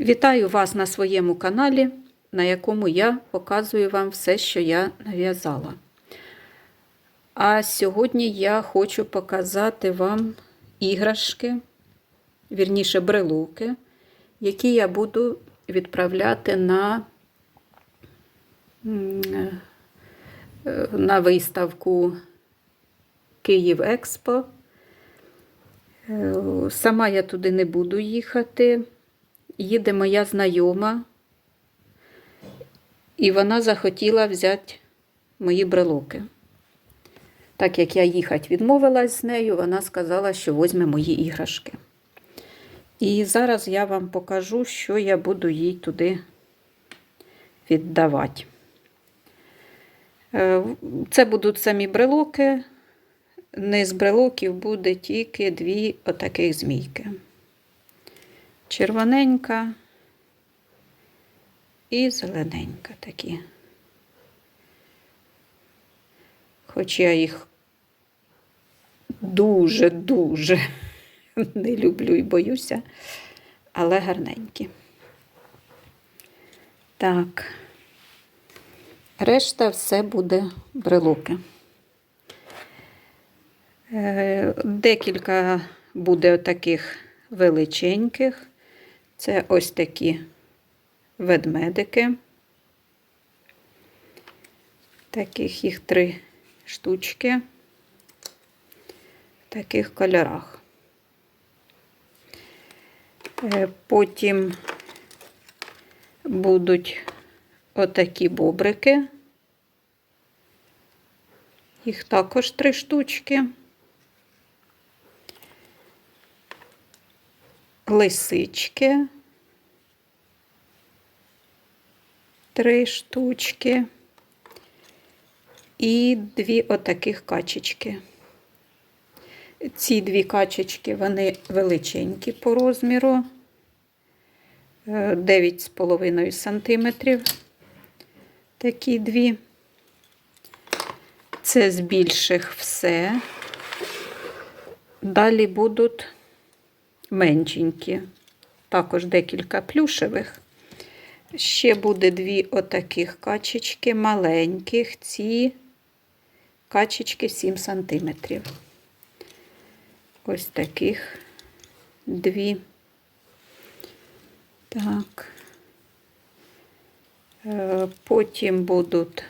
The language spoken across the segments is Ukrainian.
Вітаю вас на своєму каналі, на якому я показую вам все, що я нав'язала. А сьогодні я хочу показати вам іграшки, вірніше брелоки, які я буду відправляти на, на виставку Київ Експо. Е, Сама я туди не буду їхати. Їде моя знайома, і вона захотіла взяти мої брелоки. Так як я їхати відмовилась з нею, вона сказала, що візьме мої іграшки. І зараз я вам покажу, що я буду їй туди віддавати. Е, Це будуть самі брелоки. Не з брелоків буде тільки дві отаких змійки. Червоненька і зелененька такі. Хоч я їх дуже-дуже не люблю і боюся, але гарненькі. Так, решта все буде брелоки. Е, Декілька буде таких величеньких. Це ось такі ведмедики. Таких їх три штучки в таких кольорах. Е, Потім будуть отакі бобрики. Їх також три штучки. Лисички. Три штучки. І дві отаких качечки. Ці дві качечки, вони величенькі по розміру. 9,5 сантиметрів. Такі дві. Це з більших все. Далі будуть меншенькі. Також декілька плюшевих. Ще буде дві отаких качечки маленьких. Ці качечки 7 сантиметрів. Ось таких дві. Так. Е, Потім будуть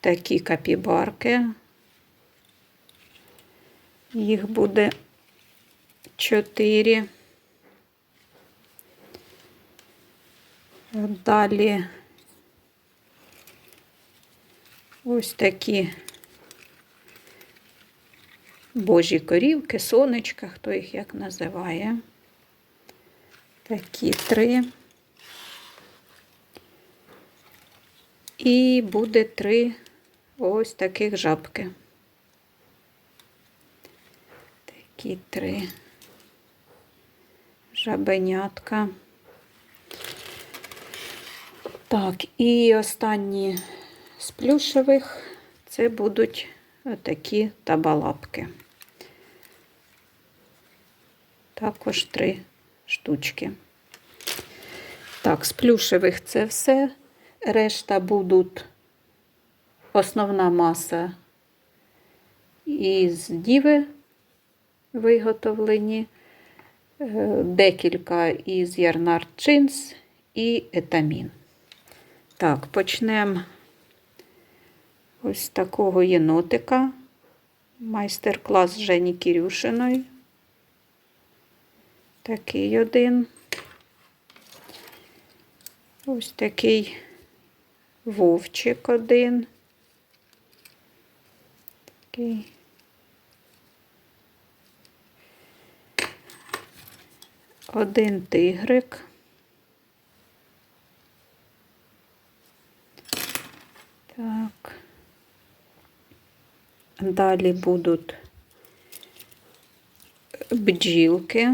такі капібарки. Їх буде чотири. Далі ось такі божі корівки, сонечка, хто їх як називає. Такі три. І буде три ось таких жабки. Такі три жабенятка. Так, і останні з плюшевих це будуть такі табалапки. Також три штучки. Так, з плюшевих це все. Решта будуть основна маса із діви виготовлені, декілька із ярнар джинс і етамін. Так, почнемо ось такого єнотика. Майстер-клас Жені Кірюшиної. Такий один. Ось такий вовчик один. Такий. Один тигрик. Так. Далі будуть бджілки.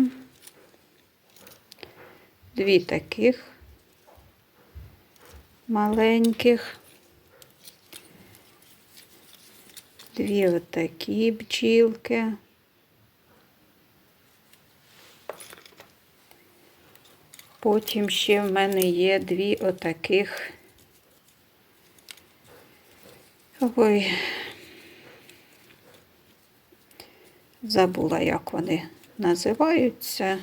Дві таких маленьких. Дві отакі бджілки. Потім ще в мене є дві отаких. Ой. Забула, як вони називаються.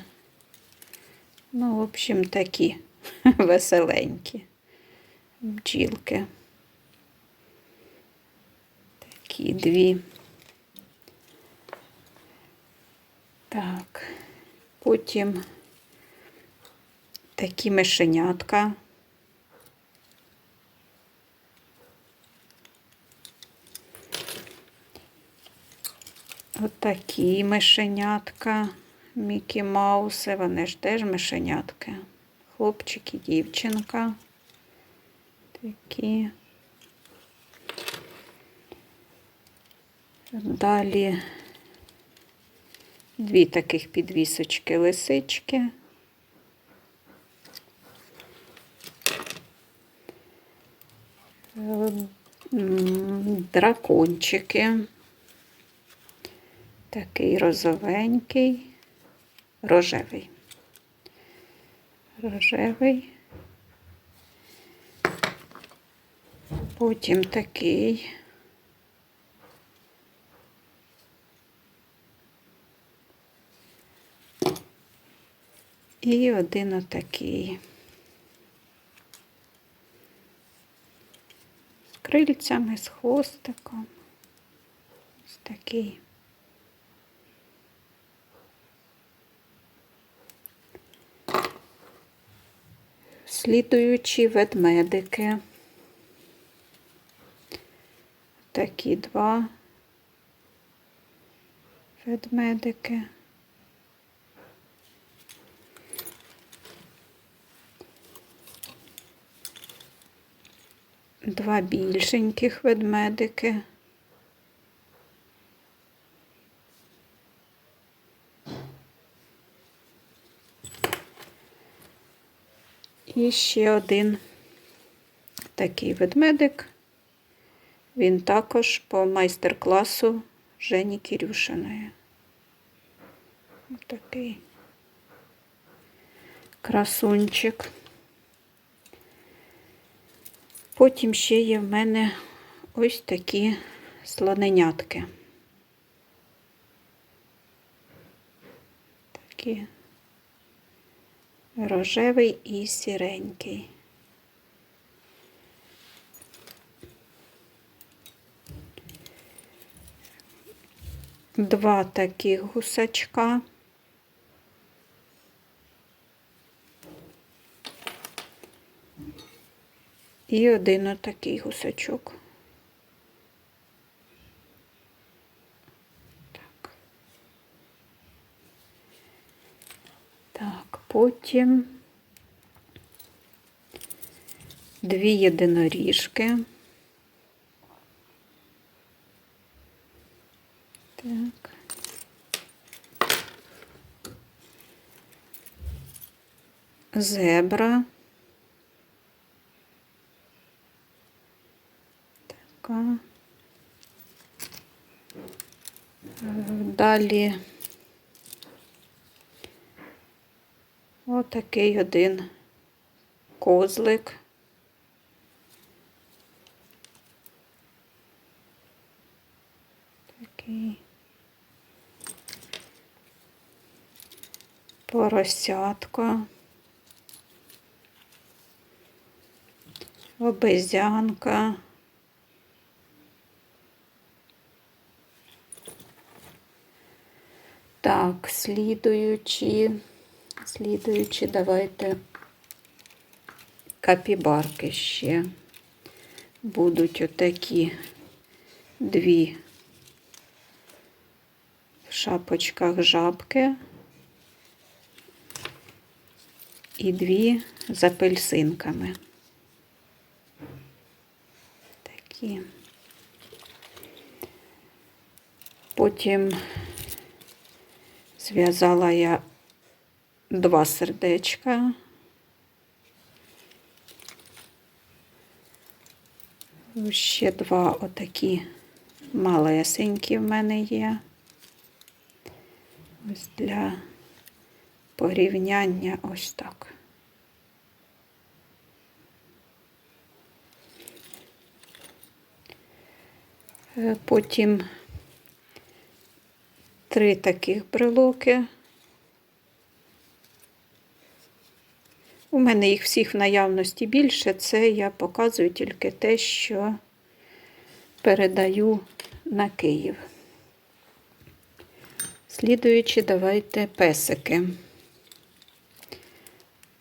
Ну, в общем, такі веселенькі бджілки. Такі дві. Так, потім такі мишенятка. Отакі мишенятка, Мікі Мауси, вони ж теж мишенятки. Хлопчик і дівчинка. Такі. Далі дві таких підвісочки лисички. Дракончики. Такий розовенький, рожевий. Рожевий. Потім такий. І один отакий. Крильцями, з хвостиком. Ось такий. Слідуючі ведмедики. Такі два ведмедики. Два більшеньких ведмедики. І ще один такий ведмедик. Він також по майстер-класу Жені Кірюшиної. Ось такий красунчик. Потім ще є в мене ось такі слоненятки. Такі рожевий і сіренький. Два таких гусачка. І один отакий гусачок. Так. Потім дві єдиноріжки. Так. Зебра. Така. Далі отакий один козлик. Такий поросятка, обезьянка. Так, слідуючи, слідуючи, давайте капібарки ще. Будуть отакі дві в шапочках жабки і дві з апельсинками. Такі. Потім Зв'язала я два сердечка. Ще два отакі малесенькі в мене є. Ось для порівняння ось так. Е, потім три таких брелоки. У мене їх всіх в наявності більше. Це я показую тільки те, що передаю на Київ. Слідуючи, давайте песики.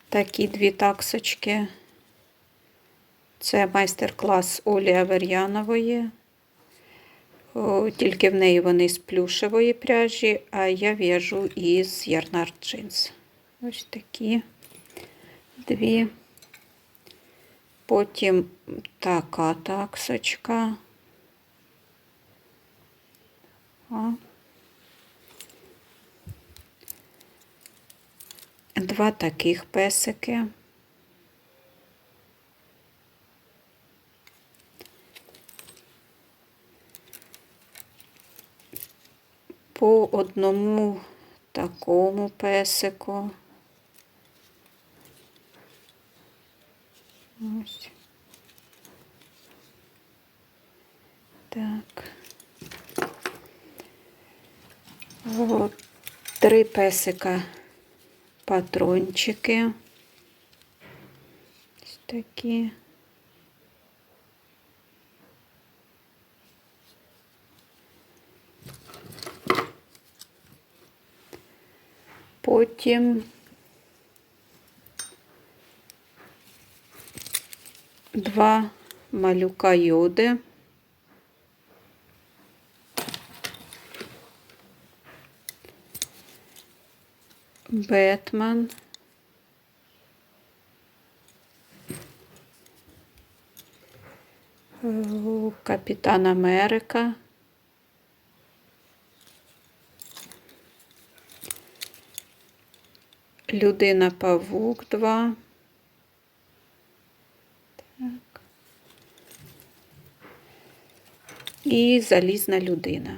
Такі дві таксочки. Це майстер-клас Олі Авер'янової. Тільки в неї вони з плюшевої пряжі, а я в'яжу із ярнард джинс. Ось такі дві. Потім така таксочка. О. Два таких песики. По одному такому песику. Ось. Так. О, три песика патрончики. Ось такі. Потім два малюка йоди. Бетмен. Капітан Америка. Людина Павук 2. Так. І залізна людина.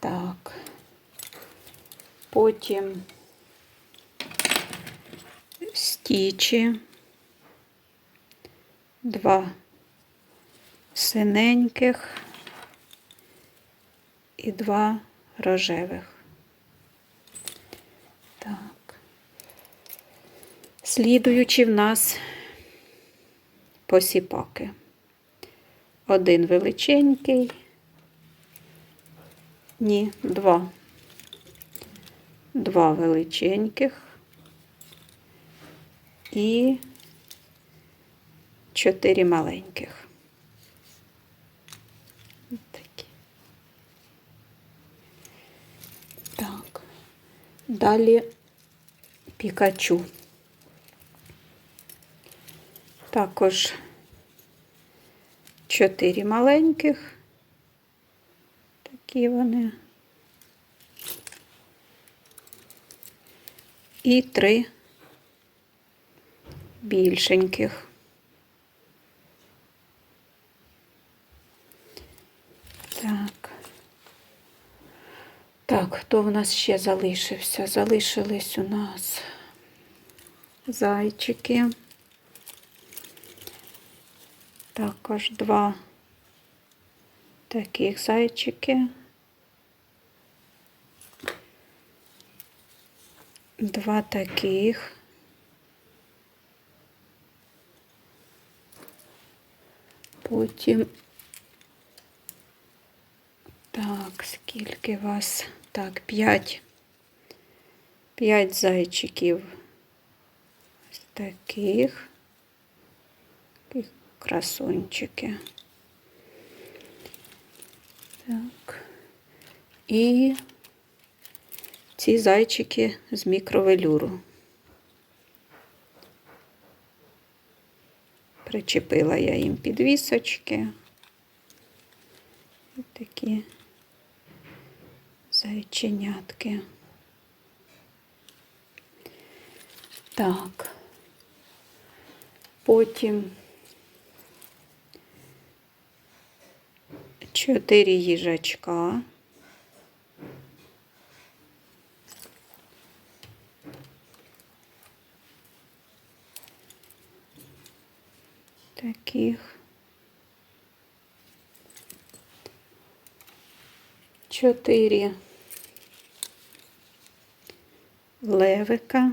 Так. Потім стічі, два синеньких і два рожевих. Так. Слідуючи в нас посіпаки. Один величенький, ні, два. Два величеньких і чотири маленьких. Такі. Так. Далі Пікачу. Також чотири маленьких. Такі вони. І три більшеньких. Так. Так, хто в нас ще залишився? Залишились у нас зайчики. Також два таких зайчики. Два таких. Потім так, скільки вас? Так, п'ять. П'ять зайчиків. Ось таких. Красунчики. Так. І ці зайчики з мікровелюру. Причепила я їм підвісочки. Ось такі зайченятки. Так. Потім 4 їжачка. Таких. Чотири левика.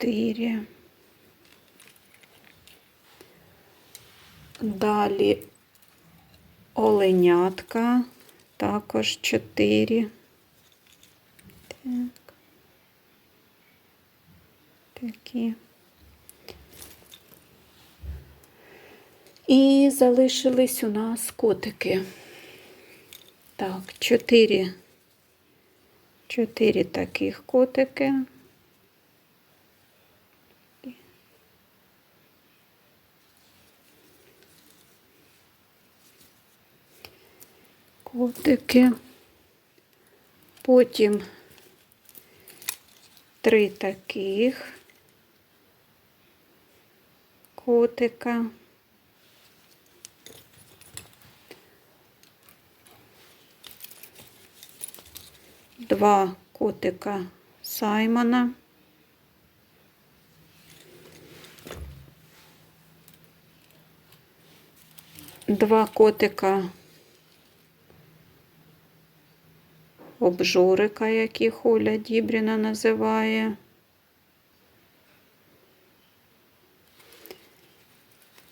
4. Далі оленятка, також чотири. Так. Такі. І залишились у нас котики. Так, 4. 4 таких котики. Котики. Потім три таких котика. Два котика Саймона. Два котика обжорика, яких Оля Дібріна називає.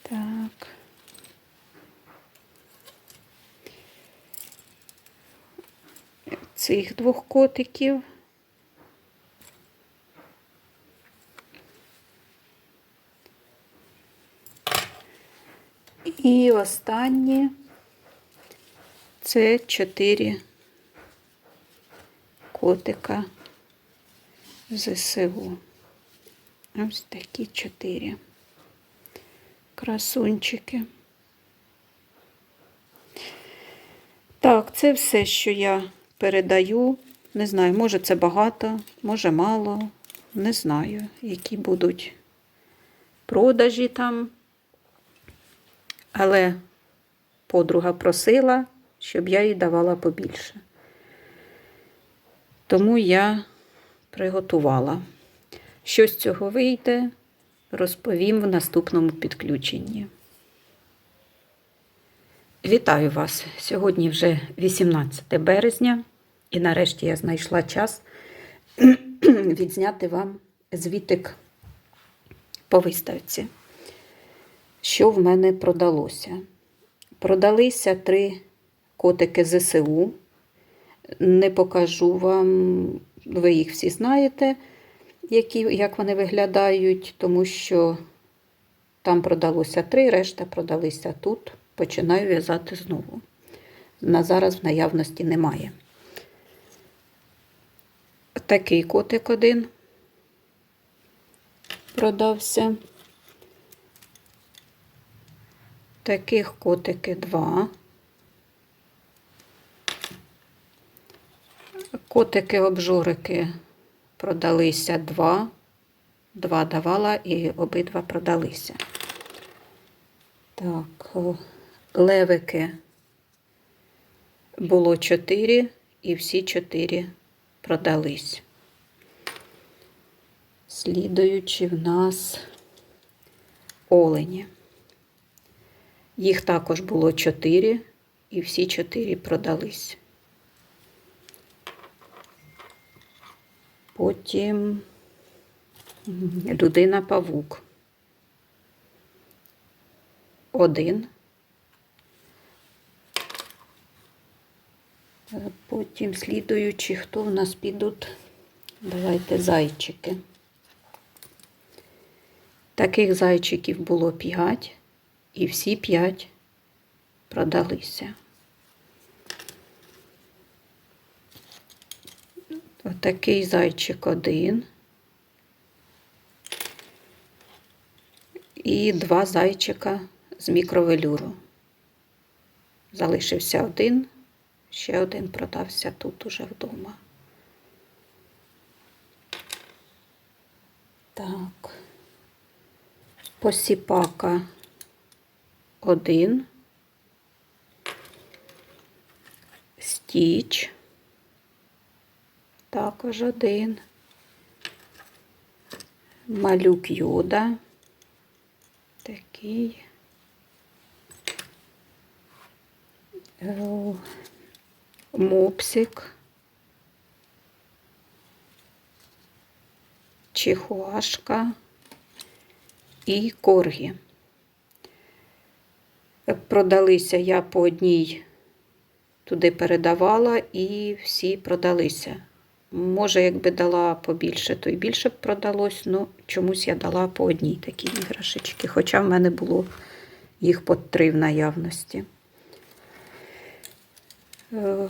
Так. Цих двох котиків. І останні це чотири котика ЗСУ. Ось такі чотири красунчики. Так, це все, що я передаю. Не знаю, може це багато, може мало. Не знаю, які будуть продажі там. Але подруга просила, щоб я їй давала побільше. Тому я приготувала. Що з цього вийде, розповім в наступному підключенні. Вітаю вас! Сьогодні вже 18 березня, і нарешті я знайшла час відзняти вам звітик по виставці. Що в мене продалося? Продалися три котики ЗСУ. Не покажу вам, ви їх всі знаєте, які, як вони виглядають, тому що там продалося три, решта продалися тут. Починаю в'язати знову. На зараз в наявності немає. Такий котик один продався. Таких котики два. Котики-обжорики продалися два. Два давала і обидва продалися. Так, левики було чотири, і всі чотири продались. Слідуючи в нас олені. Їх також було чотири, і всі чотири продались. Потім людина павук. Один. Потім слідуючи, хто в нас підуть, давайте зайчики. Таких зайчиків було п'ять, і всі п'ять продалися. Отакий зайчик один. І два зайчика з мікровелюру. Залишився один, ще один продався тут уже вдома. Так, посіпака один, стіч також один, малюк йода, такий. Е, Мопсик. Чихуашка і коргі. Продалися я по одній туди передавала і всі продалися. Може, якби дала побільше, то й більше б продалось, ну чомусь я дала по одній такій іграшечки, хоча в мене було їх по три в наявності. Е,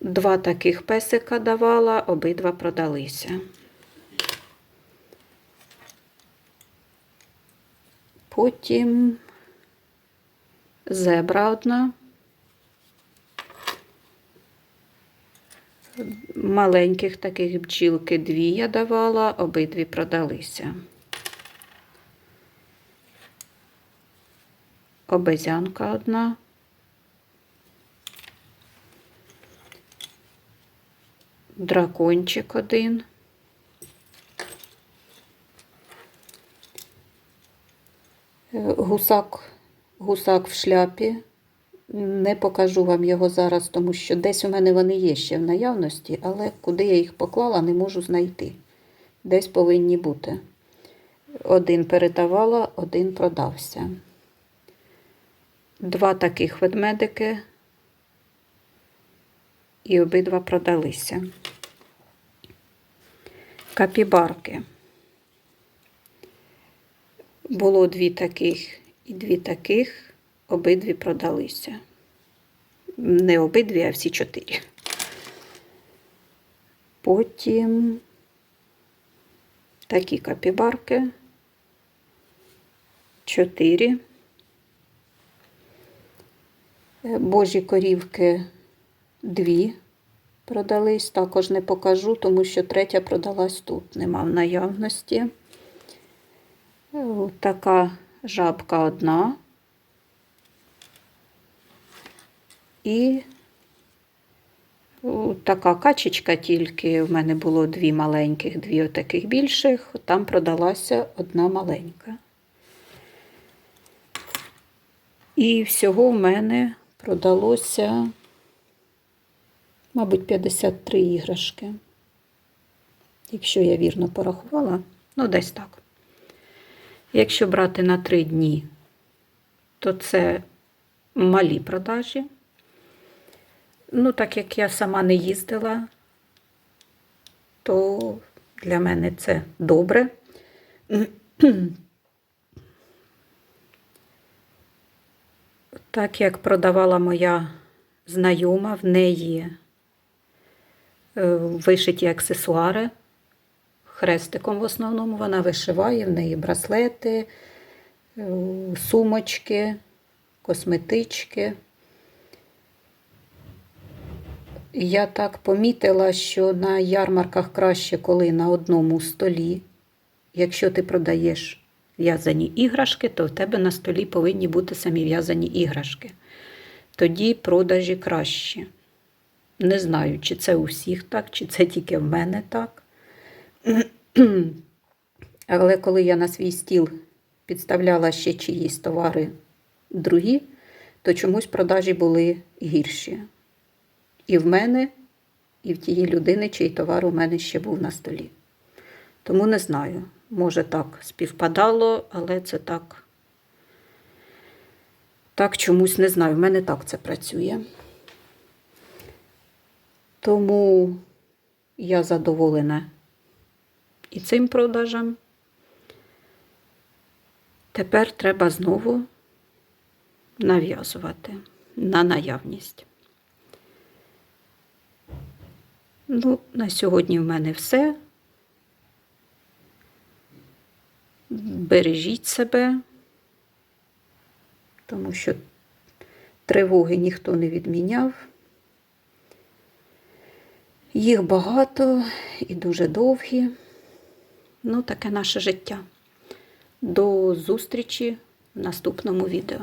Два таких песика давала, обидва продалися. Потім зебра одна. Маленьких таких бджілки дві я давала, обидві продалися. Обезянка одна. Дракончик один. Гусак, гусак в шляпі. Не покажу вам його зараз, тому що десь у мене вони є ще в наявності, але куди я їх поклала, не можу знайти. Десь повинні бути. Один передавала, один продався. Два таких ведмедики. І обидва продалися. Капібарки. Було дві таких і дві таких, обидві продалися. Не обидві, а всі чотири. Потім такі капібарки. Чотири. Е, Божі корівки дві продались. Також не покажу, тому що третя продалась тут. Нема в наявності. Е, Така жабка одна. І така качечка тільки. В мене було дві маленьких, дві отаких більших. Там продалася одна маленька. І всього в мене продалося, мабуть, 53 іграшки. Якщо я вірно порахувала, ну десь так. Якщо брати на 3 дні, то це малі продажі. Ну, так як я сама не їздила, то для мене це добре. Так як продавала моя знайома, в неї е, вишиті аксесуари. Хрестиком в основному вона вишиває, в неї браслети, е, сумочки, косметички. Я так помітила, що на ярмарках краще, коли на одному столі. Якщо ти продаєш в'язані іграшки, то в тебе на столі повинні бути самі в'язані іграшки. Тоді продажі кращі. Не знаю, чи це у всіх так, чи це тільки в мене так. Але коли я на свій стіл підставляла ще чиїсь товари другі, то чомусь продажі були гірші. І в мене, і в тієї людини, чий товар у мене ще був на столі. Тому не знаю. Може, так співпадало, але це так. Так чомусь не знаю. В мене так це працює. Тому я задоволена і цим продажем. Тепер треба знову нав'язувати на наявність. Ну, на сьогодні в мене все. Бережіть себе, тому що тривоги ніхто не відміняв. Їх багато і дуже довгі. Ну, таке наше життя. До зустрічі в наступному відео.